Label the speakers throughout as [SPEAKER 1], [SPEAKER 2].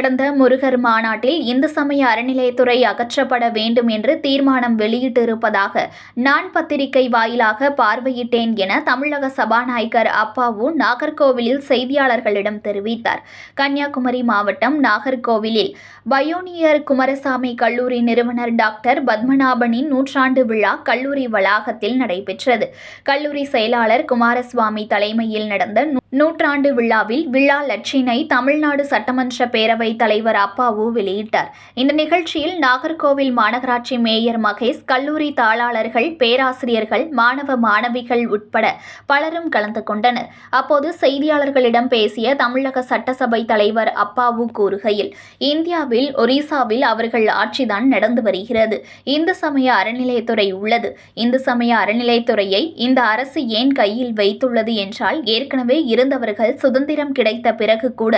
[SPEAKER 1] நடந்த முருகர் மாநாட்டில் இந்து சமய அறநிலையத்துறை அகற்றப்பட வேண்டும் என்று தீர்மானம் வெளியிட்டிருப்பதாக நான் பத்திரிகை வாயிலாக பார்வையிட்டேன் என தமிழக சபாநாயகர் அப்பாவு நாகர்கோவிலில் செய்தியாளர்களிடம் தெரிவித்தார். கன்னியாகுமரி மாவட்டம் நாகர்கோவிலில் பயோனியர் குமாரசாமி கல்லூரி நிறுவனர் டாக்டர் பத்மநாபனின் நூற்றாண்டு விழா கல்லூரி வளாகத்தில் நடைபெற்றது. கல்லூரி செயலாளர் குமாரசுவாமி தலைமையில் நடந்த நூற்றாண்டு விழாவில் விழா லட்சினை தமிழ்நாடு சட்டமன்ற பேரவைத் தலைவர் அப்பாவு வெளியிட்டார். இந்த நிகழ்ச்சியில் நாகர்கோவில் மாநகராட்சி மேயர் மகேஷ் கல்லூரி தாளாளர்கள் பேராசிரியர்கள் மாணவ மாணவிகள் உட்பட பலரும் கலந்து கொண்டனர். அப்போது செய்தியாளர்களிடம் பேசிய தமிழக சட்டசபை தலைவர் அப்பாவு கூறுகையில் இந்தியாவில் ஒரிசாவில் அவர்கள் ஆட்சிதான் நடந்து வருகிறது. இந்து சமய அறநிலையத்துறை உள்ளது. இந்து சமய அறநிலையத்துறையை இந்த அரசு ஏன் கையில் வைத்துள்ளது என்றால் ஏற்கனவே இருந்தவர்கள் சுதந்திரம் கிடைத்த பிறகு கூட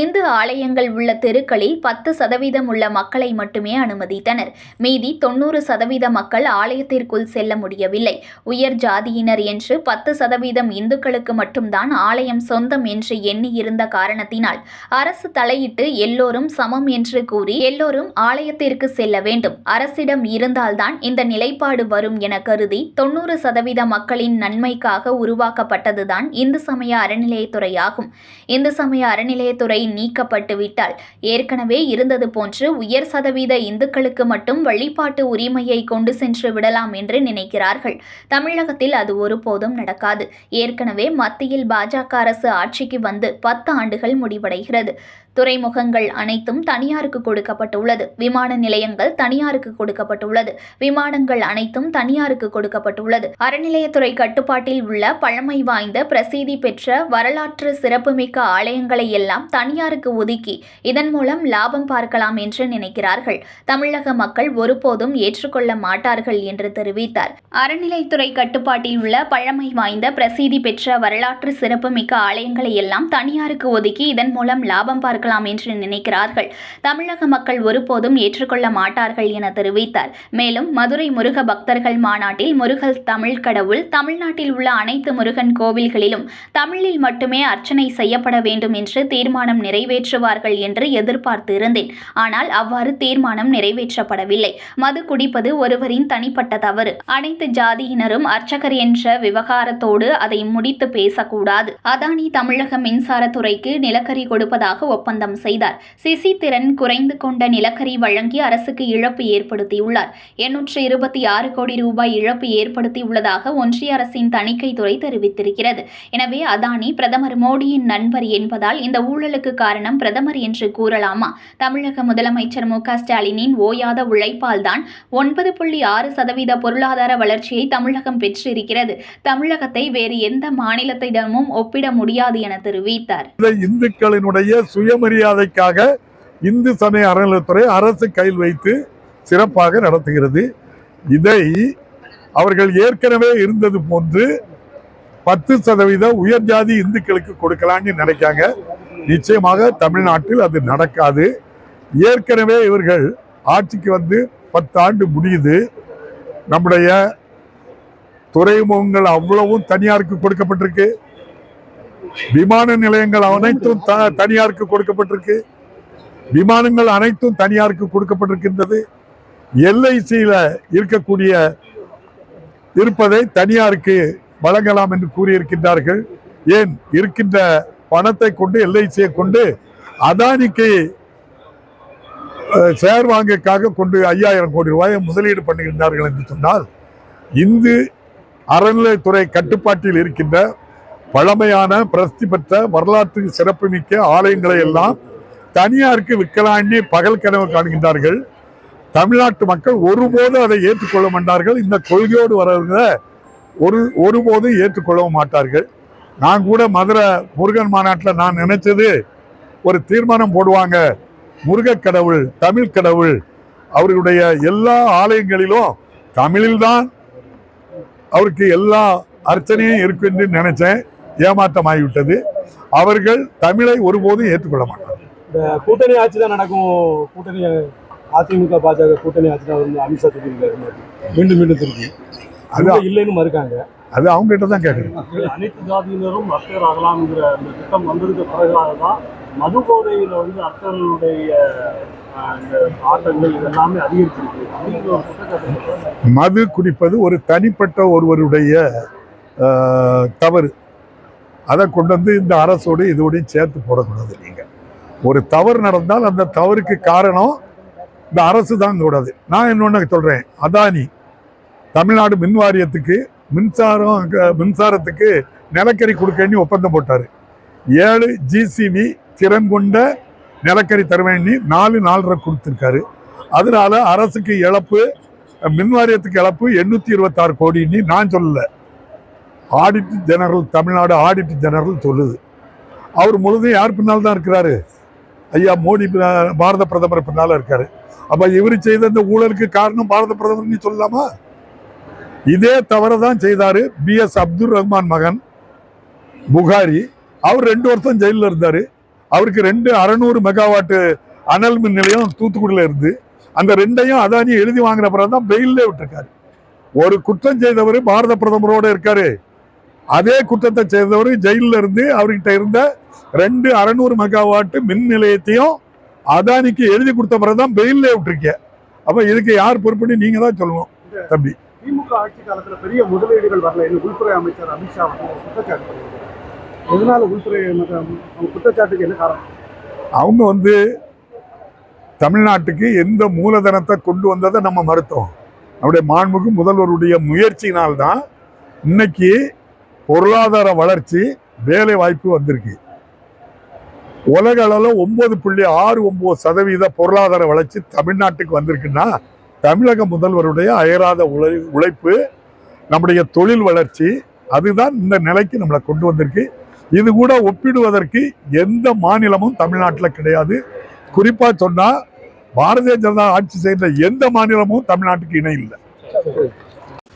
[SPEAKER 1] இந்து ஆலயங்கள் உள்ள தெருக்களில் பத்து சதவீதம் உள்ள மக்களை மட்டுமே அனுமதித்தனர். மீதி தொண்ணூறு சதவீத மக்கள் ஆலயத்திற்குள் செல்ல முடியவில்லை. உயர் ஜாதியினர் என்று பத்து சதவீதம் இந்துக்களுக்கு மட்டும்தான் ஆலயம் சொந்தம் என்று எண்ணி இருந்த காரணத்தினால் அரசு தலையிட்டு எல்லோரும் சமம் என்று கூறி எல்லோரும் ஆலயத்திற்கு செல்ல வேண்டும். அரசிடம் இருந்தால்தான் இந்த நிலைப்பாடு வரும் என கருதி தொண்ணூறு சதவீத மக்களின் நன்மைக்காக உருவாக்கப்பட்டதுதான் இந்து சமய அரண் அறநிலையத்துறையாகும். இந்து சமய அறநிலையத்துறை நீக்கப்பட்டு விட்டால் ஏற்கனவே இருந்தது போன்று உயர் சதவீத இந்துக்களுக்கு மட்டும் வழிபாட்டு உரிமையை கொண்டு சென்று விடலாம் என்று நினைக்கிறார்கள். தமிழகத்தில் அது ஒருபோதும் நடக்காது. ஏற்கனவே மத்தியில் பாஜக அரசு ஆட்சிக்கு வந்து பத்து ஆண்டுகள் முடிவடைகிறது. துறைமுகங்கள் அனைத்தும் தனியாருக்கு கொடுக்கப்பட்டுள்ளது. விமான நிலையங்கள் தனியாருக்கு கொடுக்கப்பட்டுள்ளது. விமானங்கள் அனைத்தும் தனியாருக்கு கொடுக்கப்பட்டுள்ளது. அறநிலையத்துறை கட்டுப்பாட்டில் உள்ள பழமை வாய்ந்த பிரசித்தி பெற்ற வரலாற்று சிறப்புமிக்க ஆலயங்களை எல்லாம் தனியாருக்கு ஒதுக்கி இதன் மூலம் லாபம் பார்க்கலாம் என்று நினைக்கிறார்கள். தமிழக மக்கள் ஒருபோதும் ஏற்றுக்கொள்ள மாட்டார்கள் என்று தெரிவித்தார். அறநிலைத்துறை கட்டுப்பாட்டில் உள்ள பழமை வாய்ந்த பிரசித்தி பெற்ற வரலாற்று சிறப்புமிக்க ஆலயங்களை எல்லாம் தனியாருக்கு ஒதுக்கி இதன் மூலம் லாபம் பார்க்க பார்க்கலாம் என்று நினைக்கிறார்கள். தமிழக மக்கள் ஒருபோதும் ஏற்றுக்கொள்ள மாட்டார்கள் என தெரிவித்தார். மேலும் மதுரை முருக பக்தர்கள் மாநாட்டில் முருகல் தமிழ் கடவுள் தமிழ்நாட்டில் உள்ள அனைத்து முருகன் கோவில்களிலும் தமிழில் மட்டுமே அர்ச்சனை செய்யப்பட வேண்டும் என்று தீர்மானம் நிறைவேற்றுவார்கள் என்று எதிர்பார்த்து இருந்தேன் ஆனால் அவ்வாறு தீர்மானம் நிறைவேற்றப்படவில்லை. மது குடிப்பது ஒருவரின் தனிப்பட்ட தவறு. அனைத்து ஜாதியினரும் அர்ச்சகர் என்ற விவகாரத்தோடு அதை முடித்து பேசக்கூடாது. அதானி தமிழக மின்சாரத்துறைக்கு நிலக்கரி கொடுப்பதாக ஒப்பந்தம் ஒப்பந்தம் செய்தார். சிசி திறன் குறைந்து கொண்ட நிலக்கரி வழங்கி அரசுக்கு இழப்பு ஏற்படுத்தியுள்ளார். எண்ணூற்று இருபத்தி ஆறு கோடி ரூபாய் இழப்பு ஏற்படுத்தியுள்ளதாக ஒன்றிய அரசின் தணிக்கைத்துறை தெரிவித்திருக்கிறது. எனவே அதானி பிரதமர் மோடியின் நண்பர் என்பதால் இந்த ஊழலுக்கு காரணம் பிரதமர் என்று கூறலாமா? தமிழக முதலமைச்சர் மு க ஸ்டாலினின் ஓயாத உழைப்பால் தான் ஒன்பது புள்ளி ஆறு சதவீத பொருளாதார வளர்ச்சியை தமிழகம் பெற்றிருக்கிறது. தமிழகத்தை வேறு எந்த மாநிலத்திடமும் ஒப்பிட முடியாது என தெரிவித்தார்.
[SPEAKER 2] இந்துக்களினுடைய சுயம சுயமரியாதைக்காக இந்து சமய அறநிலையத்துறை அரசு கையில் வைத்து சிறப்பாக நடத்துகிறது. இதை அவர்கள் ஏற்கனவே இருந்தது போன்று பத்து சதவீத உயர் ஜாதி இந்துக்களுக்கு கொடுக்கலாம்னு நினைக்காங்க. நிச்சயமாக தமிழ்நாட்டில் அது நடக்காது. ஏற்கனவே இவர்கள் ஆட்சிக்கு வந்து பத்து ஆண்டு முடியுது. நம்முடைய துறைமுகங்கள் அவ்வளவும் தனியாருக்கு கொடுக்கப்பட்டிருக்கு. விமான நிலையங்கள் அனைத்தும் த- தனியாருக்கு கொடுக்கப்பட்டிருக்கு. விமானங்கள் அனைத்தும் தனியாருக்கு கொடுக்கப்பட்டிருக்கின்றது. எல்ஐசியில் இருக்கக்கூடிய இருப்பதை தனியாருக்கு வழங்கலாம் என்று கூறியிருக்கின்றார்கள். ஏன்? இருக்கின்ற பணத்தை கொண்டு எல்ஐசியை கொண்டு அதானிக்கு ஷேர் வாங்கிக்காக கொண்டு ஐயாயிரம் கோடி ரூபாயை முதலீடு பண்ணுகின்றார்கள் என்று சொன்னால் இந்து அறநிலைத்துறை கட்டுப்பாட்டில் இருக்கின்ற பழமையான பிரசித்தி பெற்ற வரலாற்று சிறப்புமிக்க ஆலயங்களை எல்லாம் தனியாருக்கு விற்கலான்னு பகல் கனவு காண்கின்றார்கள். தமிழ்நாட்டு மக்கள் ஒருபோதும் அதை ஏற்றுக்கொள்ள மாட்டார்கள். இந்த கொள்கையோடு வரவங்க ஒரு ஒருபோதும் ஏற்றுக்கொள்ளவும் மாட்டார்கள். நான் கூட மதுரை முருகன் மாநாட்டில் நான் நினைச்சது ஒரு தீர்மானம் போடுவாங்க. முருகக் கடவுள் தமிழ் கடவுள் அவர்களுடைய எல்லா ஆலயங்களிலும் தமிழில்தான் அவருக்கு எல்லா அர்ச்சனையும் இருக்கு என்று நினைச்சேன். ஏமாற்றமாகிவிட்டது. அவர்கள் தமிழை ஒருபோதும் ஏற்றுக்கொள்ள மாட்டார்கள்
[SPEAKER 3] இந்த கூட்டணி ஆட்சி தான் நடக்கும். கூட்டணி அதிமுக பாஜக கூட்டணி ஆட்சி தான் வந்து அமித்ஷா திருப்பி மீண்டும் மீண்டும் திருப்பி.
[SPEAKER 2] அது
[SPEAKER 3] இல்லைன்னு மறுக்காங்க.
[SPEAKER 2] அது அவங்க கிட்ட தான் கேட்கணும்
[SPEAKER 4] அனைத்து ஜாதியினரும் அர்ச்சகர் ஆகலாம்ங்கிற அந்த திட்டம் வந்ததுக்கு பிறகாக தான்
[SPEAKER 3] மது போதையில வந்து சொல்றாங்க.
[SPEAKER 2] மது குடிப்பது ஒரு தனிப்பட்ட ஒருவருடைய தவறு. அதை கொண்டு வந்து இந்த அரசோடு இதோடையும் சேர்த்து போடக்கூடாது நீங்கள் ஒரு தவறு நடந்தால் அந்த தவறுக்கு காரணம் இந்த அரசு தான் கூடாது. நான் இன்னொன்று சொல்கிறேன் அதானி தமிழ்நாடு மின் வாரியத்துக்கு மின்சாரம் மின்சாரத்துக்கு நிலக்கரி கொடுக்கன்னு ஒப்பந்தம் போட்டார். ஏழு ஜிசிவி திறன் கொண்ட நிலக்கரி தருவேன்னு நாலு நாலரை கொடுத்துருக்காரு. அதனால அரசுக்கு இழப்பு மின் வாரியத்துக்கு இழப்பு எண்ணூற்றி இருபத்தாறு கோடின்னு நான் சொல்லலை. Audit general Tamil Nadu audit general சொல்லுது. அவர் முழுதும் யார் பின்னால் தான் இருக்கிறாரு? ஐயா மோடி பாரத பிரதமர் பின்னால இருக்காரு. அப்போ இவர் செய்த இந்த ஊழலுக்கு காரணம் பாரத பிரதமர் சொல்லலாமா? இதே தவறை தான் செய்தார் பி. எஸ். அப்துல் ரஹ்மான் மகன் புகாரி. அவர் ரெண்டு வருஷம் ஜெயிலில் இருந்தார். அவருக்கு ரெண்டு அறநூறு மெகாவாட்டு அனல் மின் நிலையம் தூத்துக்குடியில் இருந்து. அந்த ரெண்டையும் அதானி எழுதி வாங்கின பிறகு தான் பெயிலே விட்டுருக்காரு. ஒரு குற்றம் செய்தவர் பாரத பிரதமரோட இருக்காரு. அதே குற்றத்தை செய்தவர் ஜெயிலில் இருந்து அவர்கிட்ட இருந்த ரெண்டு அறநூறு மெகாவாட்டு மின் நிலையத்தையும் அதானிக்கு எழுதி கொடுத்த பிறகு தான் பெயிலே விட்டுருக்க அப்ப இதுக்கு யார் பொறுப்புன்னு நீங்க தான் சொல்லணும் தம்பி.
[SPEAKER 3] திமுக ஆட்சி காலத்துல பெரிய முதலீடுகள் வரல. என்று உள்துறை அமைச்சர் அமித்ஷா குற்றச்சாட்டு. எதனால உள்துறை குற்றச்சாட்டுக்கு என்ன காரணம்?
[SPEAKER 2] அவங்க வந்து தமிழ்நாட்டுக்கு எந்த மூலதனத்தை கொண்டு வந்ததை நம்ம மறுத்தோம். நம்முடைய மாண்புக்கு முதல்வருடைய முயற்சியினால்தான் இன்னைக்கு பொருளாதார வளர்ச்சி வேலை வாய்ப்பு வந்திருக்கு. உலக அளவில் ஒன்பது புள்ளி ஆறு ஒன்பது சதவீத பொருளாதார வளர்ச்சி தமிழ்நாட்டுக்கு வந்திருக்குன்னா தமிழக முதல்வருடைய அயராத உழை உழைப்பு நம்முடைய தொழில் வளர்ச்சி அதுதான் இந்த நிலைக்கு நம்மளை கொண்டு வந்திருக்கு. இது கூட ஒப்பிடுவதற்கு எந்த மாநிலமும் தமிழ்நாட்டில் கிடையாது. குறிப்பாக சொன்னால் பாரதிய ஜனதா ஆட்சி செய்கிற எந்த மாநிலமும் தமிழ்நாட்டுக்கு இணை இல்லை.